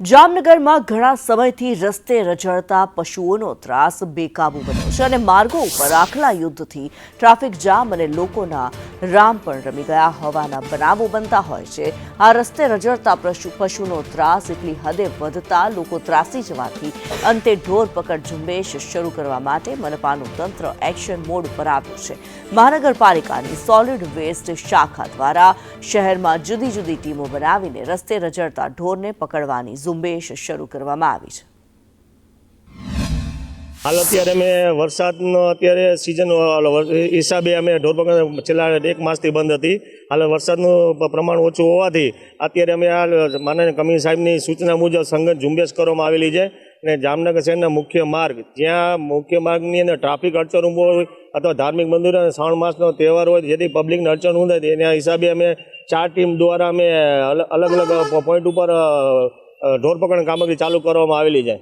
જામનગરમાં ઘણા સમયથી રસ્તે રઝળતા પશુઓનો ત્રાસ બેકાબુ બન્યો છે અને માર્ગો ઉપર આખલા યુદ્ધથી ટ્રાફિક જામ અને લોકોના રામ પણ રમી ગયા હોવાના બનાવો બનતા હોય છે. આ રસ્તે રજડતા પશુ પશુનો ત્રાસ એટલી હદે વધતા લોકો ત્રાસી જવાથી અંતે ઢોર પકડ ઝુંબેશ શરૂ કરવા માટે મનપાનું તંત્ર એક્શન મોડ પર આવ્યું છે. મહાનગરપાલિકાની સોલિડ વેસ્ટ શાખા દ્વારા શહેરમાં જુદી જુદી ટીમો બનાવીને રસ્તે રજડતા ઢોરને પકડવાની ઝુંબેશ શરૂ કરવામાં આવી છે. હાલ અત્યારે અમે વરસાદનો અત્યારે સિઝન હિસાબે અમે ઢોર પકડ છેલ્લા એક માસથી બંધ હતી. હાલ વરસાદનું પ્રમાણ ઓછું હોવાથી અત્યારે અમે આ માનનીય કમિશનર સાહેબની સૂચના મુજબ સંગત ઝુંબેશ કરવામાં આવેલી છે અને જામનગર શહેરના મુખ્ય માર્ગ, જ્યાં મુખ્ય માર્ગની અંદર ટ્રાફિક અડચણ ઊભો હોય અથવા ધાર્મિક મંદિર અને શ્રાવણ માસનો તહેવાર હોય જેથી પબ્લિકને અડચણ ઊંધે એના હિસાબે અમે ચાર ટીમ દ્વારા અમે અલ- અલગ અલગ પોઈન્ટ ઉપર ઢોરપકડ કામગીરી ચાલુ કરવામાં આવેલી છે.